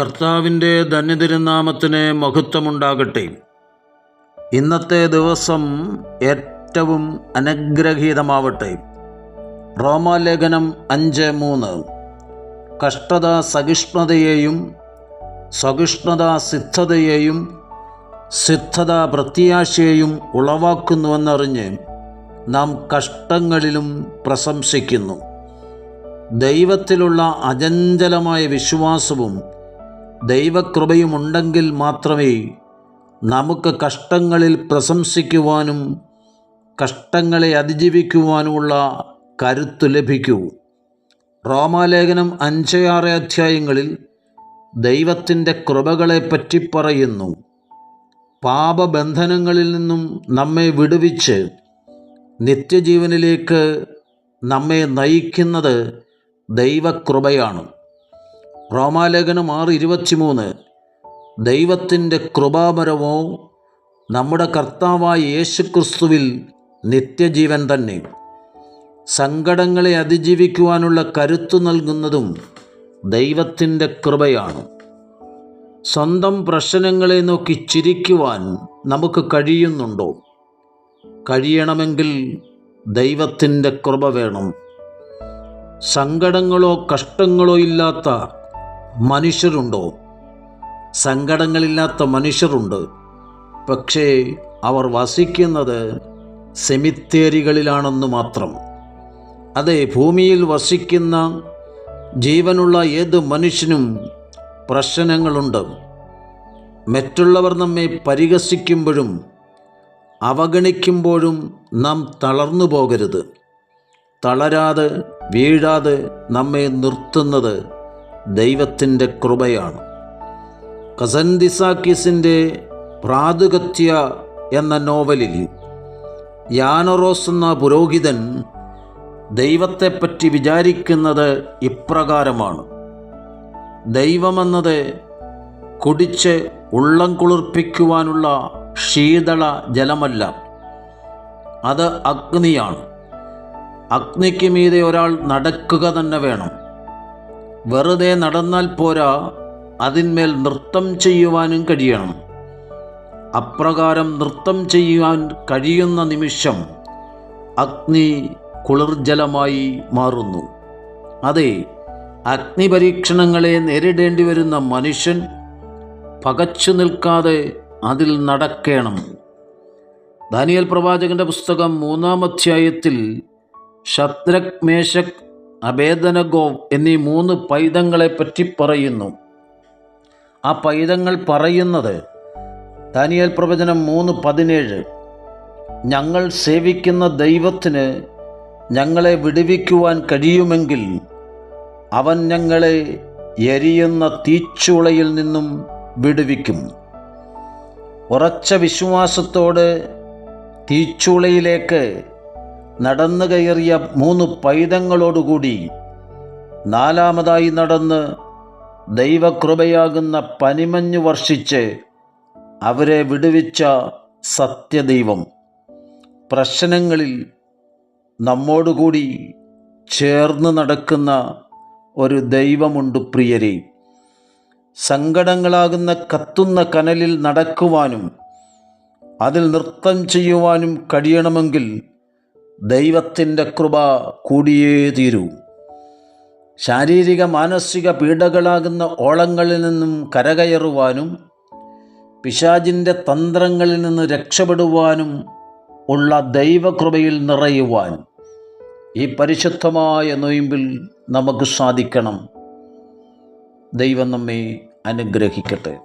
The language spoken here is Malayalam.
കർത്താവിന്റെ ധന്യതിരുനാമത്തിന് മഹത്വമുണ്ടാകട്ടെ. ഇന്നത്തെ ദിവസം ഏറ്റവും അനുഗ്രഹീതമാവട്ടെ. റോമാലേഖനം അഞ്ച് മൂന്ന്. കഷ്ടത സഹിഷ്ണുതയെയും സഹിഷ്ണുത സിദ്ധതയെയും സിദ്ധത പ്രത്യാശയെയും ഉളവാക്കുന്നുവെന്നറിഞ്ഞ് നാം കഷ്ടങ്ങളിലും പ്രശംസിക്കുന്നു. ദൈവത്തിലുള്ള അചഞ്ചലമായ വിശ്വാസവും ദൈവകൃപയുമുണ്ടെങ്കിൽ മാത്രമേ നമുക്ക് കഷ്ടങ്ങളിൽ പ്രശംസിക്കുവാനും കഷ്ടങ്ങളെ അതിജീവിക്കുവാനുമുള്ള കരുത്ത് ലഭിക്കൂ. റോമാലേഖനം അഞ്ച് ആറ് അധ്യായങ്ങളിൽ ദൈവത്തിന്റെ കൃപകളെപ്പറ്റി പറയുന്നു. പാപബന്ധനങ്ങളിൽ നിന്നും നമ്മെ വിടുവിച്ച് നിത്യജീവനിലേക്ക് നമ്മെ നയിക്കുന്നത് ദൈവകൃപയാണ്. റോമാലേഖനം ആറ് ഇരുപത്തിമൂന്ന്. ദൈവത്തിന്റെ കൃപാപരമോ നമ്മുടെ കർത്താവായ യേശുക്രിസ്തുവിൽ നിത്യജീവൻ തന്നെ. സങ്കടങ്ങളെ അതിജീവിക്കുവാനുള്ള കരുത്തു നൽകുന്നതും ദൈവത്തിന്റെ കൃപയാണ്. സ്വന്തം പ്രശ്നങ്ങളെ നോക്കി ചിരിക്കുവാൻ നമുക്ക് കഴിയുന്നുണ്ടോ? കഴിയണമെങ്കിൽ ദൈവത്തിന്റെ കൃപ വേണം. സങ്കടങ്ങളോ കഷ്ടങ്ങളോ ഇല്ലാത്ത മനുഷ്യരുണ്ടോ? സങ്കടങ്ങളില്ലാത്ത മനുഷ്യരുണ്ട്. പക്ഷേ അവർ വസിക്കുന്നത് സെമിത്തേരികളിലാണെന്ന് മാത്രം. അതെ ഭൂമിയിൽ വസിക്കുന്ന ജീവനുള്ള ഏത് മനുഷ്യനും പ്രശ്നങ്ങളുണ്ട്. മറ്റുള്ളവർ നമ്മെ പരിഹസിക്കുമ്പോഴും അവഗണിക്കുമ്പോഴും നാം തളർന്നു പോകരുത്. തളരാതെ വീഴാതെ നമ്മെ നിർത്തുന്നത് ദൈവത്തിന്റെ കൃപയാണ്. കസൻദിസാക്കിസിന്റെ പ്രാതുകത്യ എന്ന നോവലിൽ യാനറോസ് എന്ന പുരോഹിതൻ ദൈവത്തെപ്പറ്റി വിചാരിക്കുന്നത് ഇപ്രകാരമാണ്. ദൈവമെന്നത് കുടിച്ച് ഉള്ളം കുളിർപ്പിക്കുവാനുള്ള ശീതള ജലമല്ല. അത് അഗ്നിയാണ്. അഗ്നിക്ക് മീതെ ഒരാൾ നടക്കുക തന്നെ വേണം. വെറുതെ നടന്നാൽ പോരാ അതിന്മേൽ നൃത്തം ചെയ്യുവാനും കഴിയണം. അപ്രകാരം നൃത്തം ചെയ്യുവാൻ കഴിയുന്ന നിമിഷം അഗ്നി കുളിർജലമായി മാറുന്നു. അതെ അഗ്നിപരീക്ഷണങ്ങളെ നേരിടേണ്ടി വരുന്ന മനുഷ്യൻ പകച്ചു നിൽക്കാതെ അതിൽ നടക്കണം. ദാനിയൽ പ്രവാചകന്റെ പുസ്തകം മൂന്നാം അധ്യായത്തിൽ ശത്രക് മേശക് അഭേദനഗോവ് എന്നീ മൂന്ന് പൈതങ്ങളെ പറ്റി പറയുന്നു. ആ പൈതങ്ങൾ പറയുന്നത് ദാനിയൽ പ്രവചനം മൂന്ന് പതിനേഴ്. ഞങ്ങൾ സേവിക്കുന്ന ദൈവത്തിന് ഞങ്ങളെ വിടുവിക്കുവാൻ കഴിയുമെങ്കിൽ അവൻ ഞങ്ങളെ എരിയുന്ന തീച്ചുളയിൽ നിന്നും വിടുവിക്കും. ഉറച്ച വിശ്വാസത്തോട് തീച്ചുളയിലേക്ക് നടന്നു കയറിയ മൂന്ന് പൈതങ്ങളോടുകൂടി നാലാമതായി നടന്ന് ദൈവകൃപയാകുന്ന പനിമഞ്ഞു വർഷിച്ച് അവരെ വിടുവിച്ച സത്യദൈവം. പ്രശ്നങ്ങളിൽ നമ്മോടുകൂടി ചേർന്ന് നടക്കുന്ന ഒരു ദൈവമുണ്ട് പ്രിയരെ. സങ്കടങ്ങളാകുന്ന കത്തുന്ന കനലിൽ നടക്കുവാനും അതിൽ നൃത്തം ചെയ്യുവാനും കഴിയണമെങ്കിൽ ദൈവത്തിന്റെ കൃപ കൂടിയേ തീരൂ. ശാരീരിക മാനസിക പീഡകളാകുന്ന ഓളങ്ങളിൽ നിന്നും കരകയറുവാനും പിശാജിന്റെ തന്ത്രങ്ങളിൽ നിന്ന് രക്ഷപ്പെടുവാനും ഉള്ള ദൈവകൃപയിൽ നിറയുവാൻ ഈ പരിശുദ്ധമായ നൊയിമ്പിൽ നമുക്ക് സാധിക്കണം. ദൈവം നമ്മെ അനുഗ്രഹിക്കട്ടെ.